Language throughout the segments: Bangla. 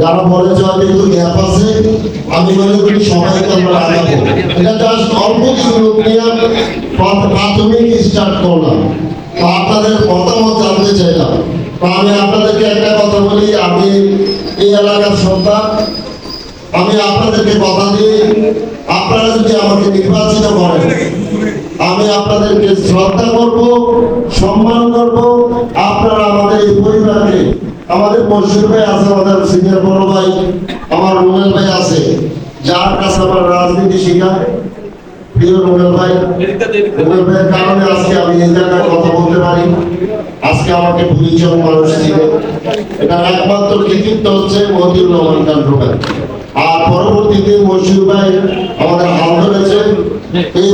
যারা বলেছে হয়তো একটু গ্যাপ আছে, আমি মনে করি সবাইকে আমরা আগাবো। এটা জাস্ট অল্প কিছু লোক প্রাথমিক স্টার্ট করলাম। আপনাদের মতামত জানতে চাইলাম। আমি আপনাদেরকে একটা কথা বলি, আমি এই এলাকার সন্তান। আমি আপনাদেরকে কথা দিই, আপনারা যদি আমাকে নির্বাচিত করেন, আমি আপনাদেরকে শ্রদ্ধা করব, সম্মান করব, আপনারা আমাদের এই পরিবারকে আমাদের মসজিদ ভাই আছে, আমাদের সিনিয়র বড় ভাই, আমার রুমেল ভাই আছে, যার কাছে আমার রাজনীতি শিখায়। ভাই ভাইয়ের কারণে আজকে আমি কথা বলতে পারি। আজকে আমাকে মানুষ ছিল এটার একমাত্র হচ্ছে আর পরবর্তীতে মশিউর ভাই আমাদের হাল এই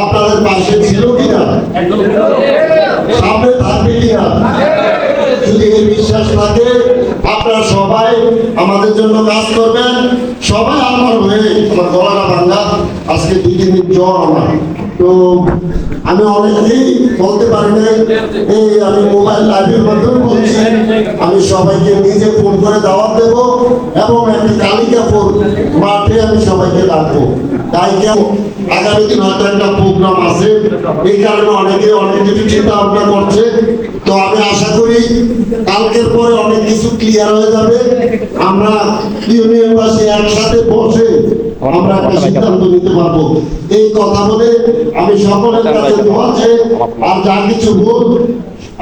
আপনাদের পাশে ছিল কিনা? আপনারা সবাই আমাদের জন্য কাজ করবেন। সবাই আমার হয়ে আমার গলাটা আজকে দুই তিন দিন জ্বর আমার। তো আমি বলতে পারি এই আমি মোবাইল লাইভের মাধ্যমে বলছি, আমি সবাইকে নিজে ফোন করে দাওয়াত দেব এবং একটি তালিকা ফোন মাঠে আমি সবাইকে ডাকবো তাই কেউ আগামী দিন হয়তো একটা প্রোগ্রাম আছে, এই কারণে অনেকে অনেক কিছু চিন্তা ভাবনা করছে। তো আমি আশা করি কালকের পরে অনেক কিছু ক্লিয়ার হয়ে যাবে। আমরা ইউনিয়নবাসী একসাথে বসে আমরা একটা সিদ্ধান্ত নিতে পারব। এই কথা বলে আমি সকলের কাছে দোয়া চেয়ে আর যা কিছু ভুল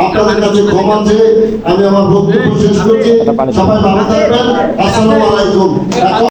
আপনাদের কাছে ক্ষমা চেয়ে আমি আমার বক্তব্য শেষ করছি। সবাই ভালো থাকবেন। আসসালামু আলাইকুম।